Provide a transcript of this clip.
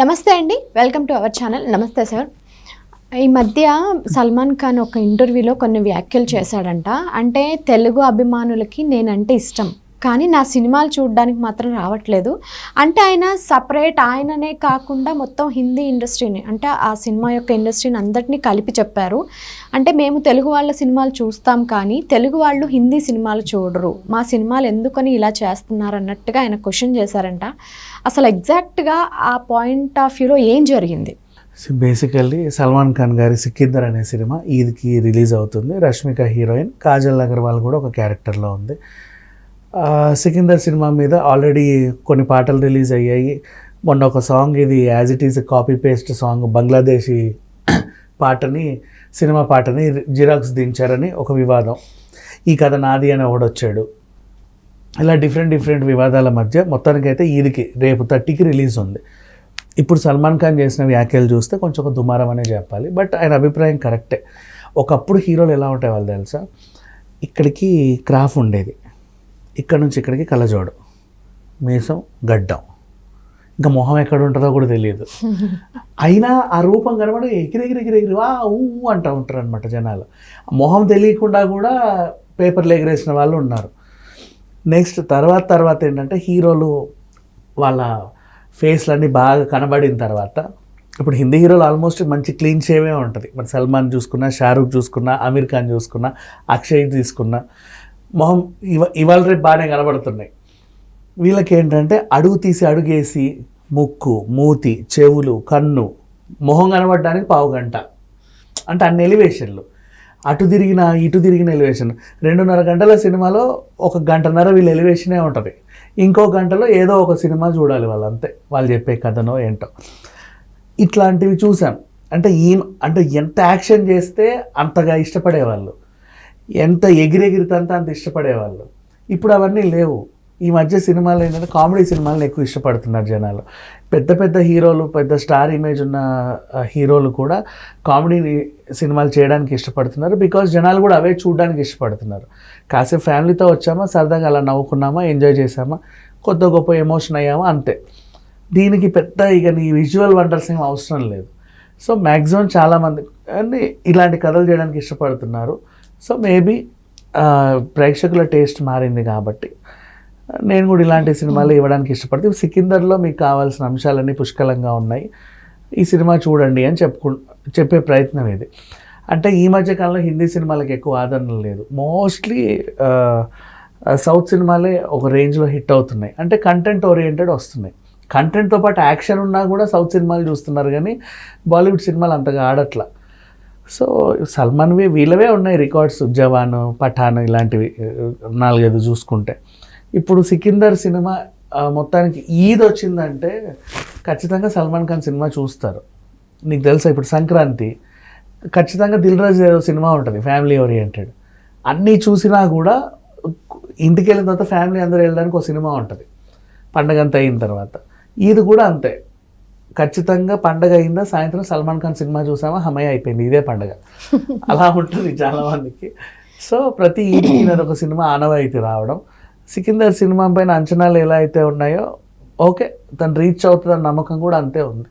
నమస్తే అండి. Welcome to our channel నమస్తే సార్ ఈ మధ్య సల్మాన్ ఖాన్ ఒక ఇంటర్వ్యూలో కొన్ని వ్యాఖ్యలు చేశాడంట. అంటే తెలుగు అభిమానులకి నేనంటే ఇష్టం. కానీ నా సినిమాలు చూడడానికి మాత్రం రావట్లేదు. అంటే ఆయన సపరేట్ ఆయననే కాకుండా మొత్తం హిందీ ఇండస్ట్రీని అంటే ఆ సినిమా యొక్క ఇండస్ట్రీని అందరినీ కలిపి చెప్పారు. అంటే మేము తెలుగు వాళ్ళ సినిమాలు చూస్తాం కానీ తెలుగు వాళ్ళు హిందీ సినిమాలు చూడరు. మా సినిమాలు ఎందుకని ఇలా చేస్తున్నారు అన్నట్టుగా ఆయన క్వశ్చన్ చేశారంట. అసలు ఎగ్జాక్ట్గా ఆ పాయింట్ ఆఫ్ వ్యూలో ఏం జరిగింది? బేసికల్లీ సల్మాన్ ఖాన్ గారి సికిందర్ అనే సినిమా ఈద్కి రిలీజ్ అవుతుంది. రష్మిక హీరోయిన్ కాజల్ అగర్వాల్ కూడా ఒక క్యారెక్టర్లో ఉంది. సికిందర్ సినిమా మీద ఆల్రెడీ కొన్ని పాటలు రిలీజ్ అయ్యాయి. మొన్న ఒక సాంగ్ ఇది as it is copy paste song Bangladeshi పాటని సినిమా పాటని జిరాక్స్ దించారని ఒక వివాదం. ఈ కథ నాది అని ఒకడొచ్చాడు ఇలా డిఫరెంట్ డిఫరెంట్ వివాదాల మధ్య మొత్తానికైతే ఈదికి రేపు థర్టీకి రిలీజ్ ఉంది. ఇప్పుడు సల్మాన్ ఖాన్ చేసిన వ్యాఖ్యలు చూస్తే కొంచెం ఒక దుమారం అనే చెప్పాలి బట్ ఆయన అభిప్రాయం కరెక్టే. ఒకప్పుడు హీరోలు ఎలా ఉంటాయి వాళ్ళు తెలుసా? ఇక్కడికి క్రాఫ్ ఉండేది. ఇక్కడ నుంచి ఇక్కడికి కళ్ళజోడు. మీసం గడ్డం. ఇంకా మొహం ఎక్కడ ఉంటుందో కూడా తెలియదు. అయినా ఆ రూపం కనబడి ఎగిరి ఎగిరి ఎగిరి ఎగిరి వా ఊ అంటూ ఉంటారు అనమాట జనాలు. మొహం తెలియకుండా కూడా పేపర్లు ఎగిరేసిన వాళ్ళు ఉన్నారు. నెక్స్ట్ తర్వాత తర్వాత ఏంటంటే హీరోలు వాళ్ళ ఫేస్లన్నీ బాగా కనబడిన తర్వాత ఇప్పుడు హిందీ హీరోలు ఆల్మోస్ట్ మంచి క్లీన్ షేవే ఉంటుంది. మరి సల్మాన్ చూసుకున్నా షారూఖ్ చూసుకున్నా అమీర్ ఖాన్ చూసుకున్నా అక్షయ్ తీసుకున్నా మొహం ఇవ ఇవాళ రేపు బాగానే కనబడుతున్నాయి. వీళ్ళకి ఏంటంటే అడుగు తీసి అడుగేసి ముక్కు మూతి చెవులు కన్ను మొహం కనబడడానికి పావు గంట. అంటే అన్ని ఎలివేషన్లు. అటు తిరిగిన ఇటు తిరిగిన ఎలివేషన్. రెండున్నర గంటల సినిమాలో ఒక గంటన్నర వీళ్ళ ఎలివేషనే ఉంటుంది. ఇంకో గంటలో ఏదో ఒక సినిమా చూడాలి వాళ్ళు అంతే వాళ్ళు చెప్పే కథనో ఏంటో. ఇట్లాంటివి చూసాం. అంటే ఈ అంటే ఎంత యాక్షన్ చేస్తే అంతగా ఇష్టపడేవాళ్ళు. ఎంత ఎగిరెగిరితంత అంత ఇష్టపడేవాళ్ళు. ఇప్పుడు అవన్నీ లేవు. ఈ మధ్య సినిమాలు ఏంటంటే కామెడీ సినిమాలను ఎక్కువ ఇష్టపడుతున్నారు జనాలు. పెద్ద పెద్ద హీరోలు పెద్ద స్టార్ ఇమేజ్ ఉన్న హీరోలు కూడా కామెడీ సినిమాలు చేయడానికి ఇష్టపడుతున్నారు. బికాజ్ జనాలు కూడా అవే చూడడానికి ఇష్టపడుతున్నారు. కాసేపు ఫ్యామిలీతో వచ్చామా సరదాగా అలా నవ్వుకున్నామా ఎంజాయ్ చేసామా కొత్త గొప్ప ఎమోషన్ అయ్యామా అంతే. దీనికి పెద్ద ఇక నీ విజువల్ వండర్స్ ఏం అవసరం లేదు. సో మ్యాక్సిమం చాలామంది అన్ని ఇలాంటి కథలు చేయడానికి ఇష్టపడుతున్నారు. సో మేబీ ప్రేక్షకుల టేస్ట్ మారింది కాబట్టి నేను కూడా ఇలాంటి సినిమాలు ఇవ్వడానికి ఇష్టపడితే. సికిందర్లో మీకు కావాల్సిన అంశాలన్నీ పుష్కలంగా ఉన్నాయి. ఈ సినిమా చూడండి అని చెప్పుకు చెప్పే ప్రయత్నం ఇది. అంటే ఈ మధ్య కాలంలో హిందీ సినిమాలకు ఎక్కువ ఆదరణ లేదు. మోస్ట్లీ సౌత్ సినిమాలే ఒక రేంజ్లో హిట్ అవుతున్నాయి. అంటే కంటెంట్ ఓరియంటెడ్ వస్తున్నాయి. కంటెంట్తో పాటు యాక్షన్ ఉన్నా కూడా సౌత్ సినిమాలు చూస్తున్నారు కానీ బాలీవుడ్ సినిమాలు అంతగా ఆడట్లా. సో సల్మాన్వి వీళ్ళవే ఉన్నాయి రికార్డ్స్ జవాన్ పఠాన్ ఇలాంటివి నాలుగైదు చూసుకుంటే. ఇప్పుడు సికిందర్ సినిమా మొత్తానికి ఈద్ వచ్చిందంటే ఖచ్చితంగా సల్మాన్ ఖాన్ సినిమా చూస్తారు. నీకు తెలుసా ఇప్పుడు సంక్రాంతి ఖచ్చితంగా దిల్రాజ్ ఏదో సినిమా ఉంటుంది ఫ్యామిలీ ఓరియంటెడ్. అన్నీ చూసినా కూడా ఇంటికి వెళ్ళిన తర్వాత ఫ్యామిలీ అందరూ వెళ్ళడానికి ఒక సినిమా ఉంటుంది. పండగ అంతా అయిన తర్వాత. ఈద్ కూడా అంతే. ఖచ్చితంగా పండగ అయిందా? సాయంత్రం సల్మాన్ ఖాన్ సినిమా చూసామా? హమయ్య అయిపోయింది. ఇదే పండగ. అలా ఉంటుంది చాలా మందికి. సో ప్రతి ఈద్కి నేను ఒక సినిమా ఆనవాయితీ రావడం. సికిందర్ సినిమా పైన అంచనాలు ఎలా అయితే ఉన్నాయో ఓకే తను రీచ్ అవుతుందన్న నమ్మకం కూడా అంతే ఉంది.